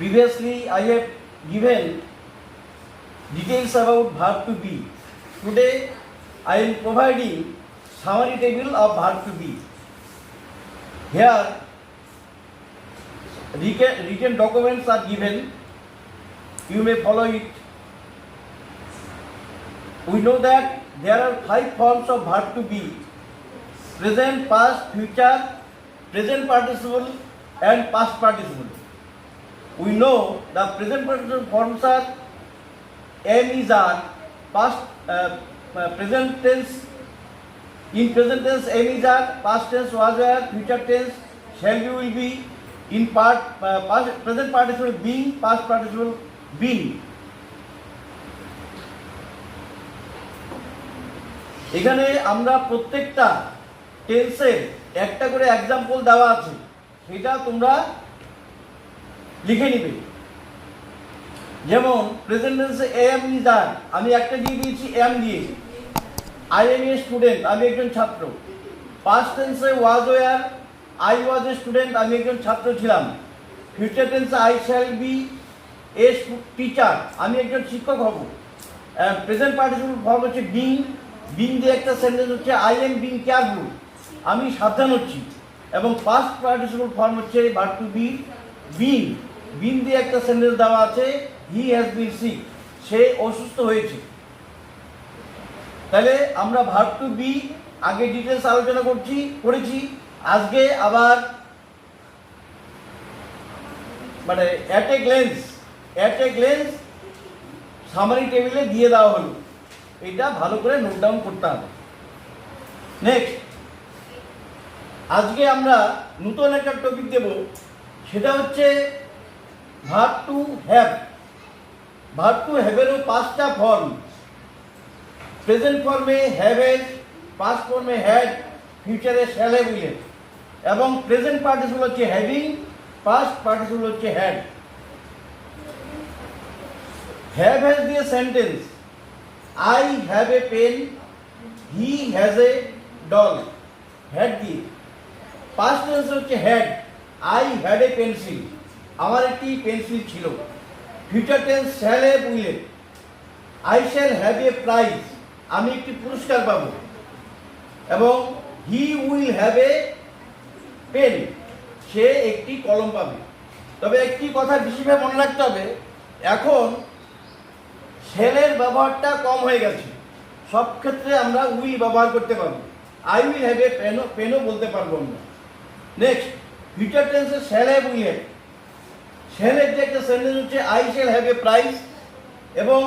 Previously, I have given details about verb to be. Today, I am providing summary table of verb to be. Here, written documents are given. You may follow it. We know that there are five forms of verb to be present, past, future, present participle, and past participle. We know the present participle forms are am is are, past uh, uh, present tense. In present tense, am is are, past tense was were, future tense shall be will be. In part uh, past, present participle being, past participle being. এখানে আমরা প্রত্যেকটা টেন্সের একটা করে example দেওয়া আছে সেটা তোমরা লিখে নিবে। যেমন প্রেজেন্ট টেন্সে এম আর আমি একটা দিয়ে দিয়েছি এম দিয়েছি আই এম এ স্টুডেন্ট আমি একজন ছাত্র। পাস্ট টেন্সে was were I was a student আমি একজন ছাত্র ছিলাম। ফিউচার টেন্সে I shall be a teacher আমি একজন শিক্ষক হব। প্রেজেন্ট পার্টিসিপল ফর্ম হচ্ছে বিং বিং দিয়ে একটা সেন্টেন্স হচ্ছে আই এম বিং কেয়ারফুল আমি সাবধান হচ্ছি। এবং পাস্ট পার্টিসিপল ফর্ম হচ্ছে বার টু বি বিং বিং দিয়ে একটা সেন্টেন্স দেওয়া আছে হি হ্যাজ বিন সি সে অসুস্থ হয়েছে। তাহলে আমরা ভার টু বি আগে ডিটেলস আলোচনা করছি, করেছি, আজকে আবার মানে at a glance at a glance summary টেবিলে দিয়ে দেওয়া হলো। এটা ভালো করে নোট ডাউন করতে হবে। নেক্সট আজকে আমরা নতুন একটা টপিক দেব, সেটা হচ্ছে verb to have verb to হ্যাভেরও পাঁচটা ফর্ম প্রেজেন্ট ফর্মে হ্যাভেজ পাস্ট ফর্মে হ্যাড ফিউচারে শ্যাল উইল এবং প্রেজেন্ট পার্টিসিপল হচ্ছে হ্যাভিং পাস্ট পার্টিসিপল হচ্ছে হ্যাড হ্যাভ হ্যাজ দিয়ে sentence I have a pen he has a doll had দিয়ে। পাস্ট টেন্স হচ্ছে had I had a pencil আমার একটি পেন্সিল ছিল। Future tense shall have I shall have a prize আমি একটি পুরস্কার পাবো। এবং he will have a pen সে একটি কলম পাবে। তবে একটি কথা বিশেষভাবে মনে রাখতে হবে। এখন সেলের ব্যবহারটা কম হয়ে গেছে। সব ক্ষেত্রে আমরা উইল ব্যবহার করতে পারব। আই উইল হ্যাভ এ পেনও পেনও বলতে পারব আমরা। নেক্সট ফিউচার টেন্সে উইল হ্যাভ শ্যালের যে একটা সেন্টেন্স হচ্ছে I shall have a prize এবং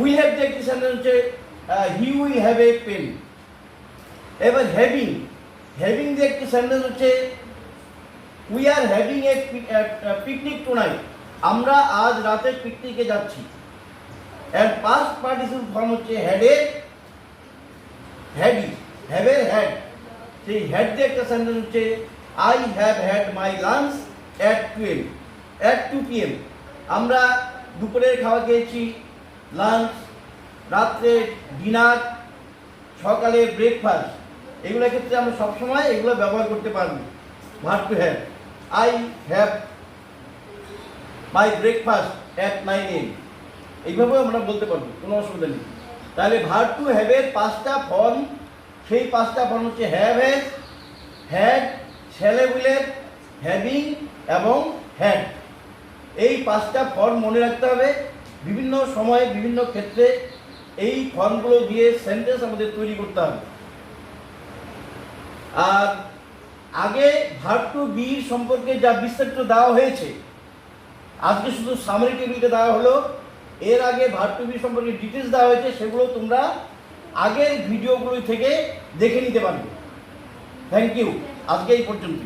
উইল হ্যাভ যে একটি সেন্টেন্স হচ্ছে he will have a pen. এবার হ্যাভিং হ্যাভিং যে একটি সেন্টেন্স হচ্ছে, we are having a picnic tonight আমরা আজ রাতে পিকনিকে যাচ্ছি। অ্যান্ড পাস্ট পার্টিসিপল ফর্ম হচ্ছে হ্যাডে হ্যাডি হ্যাভের হ্যাড সেই হ্যাড দিয়ে একটা সেন্টেন্স হচ্ছে I have had my lunch at twelve at two P M আমরা দুপুরের খাওয়া খেয়েছি লাঞ্চ রাত্রে ডিনার সকালে ব্রেকফাস্ট এগুলোর ক্ষেত্রে আমরা সবসময় এগুলো ব্যবহার করতে পারব। Verb to have I have my breakfast at nine AM এইভাবেও আমরা বলতে পারব, কোনো অসুবিধা নেই। তাহলে ভার টু হ্যাভের পাঁচটা ফর্ম সেই পাঁচটা ফর্ম হচ্ছে হ্যাভ হ্যাজ হ্যাড শ্যালে উইলের হ্যাভিং এবং হ্যাড এই পাঁচটা ফর্ম মনে রাখতে হবে। বিভিন্ন সময়ে বিভিন্ন ক্ষেত্রে এই ফর্মগুলো দিয়ে সেন্টেন্স আমাদের তৈরি করতে হবে। আর আগে ভার টু বি সম্পর্কে যা বিস্তারিত দেওয়া হয়েছে, আজকে শুধু সামারি টেবিলটা দেওয়া হলো। এর আগে ভার টু বি সম্পর্কে ডিটেলস দেওয়া হয়েছে, সেগুলো তোমরা আগের ভিডিওগুলো থেকে দেখে নিতে পারবে। থ্যাংক ইউ আজকে এই পর্যন্ত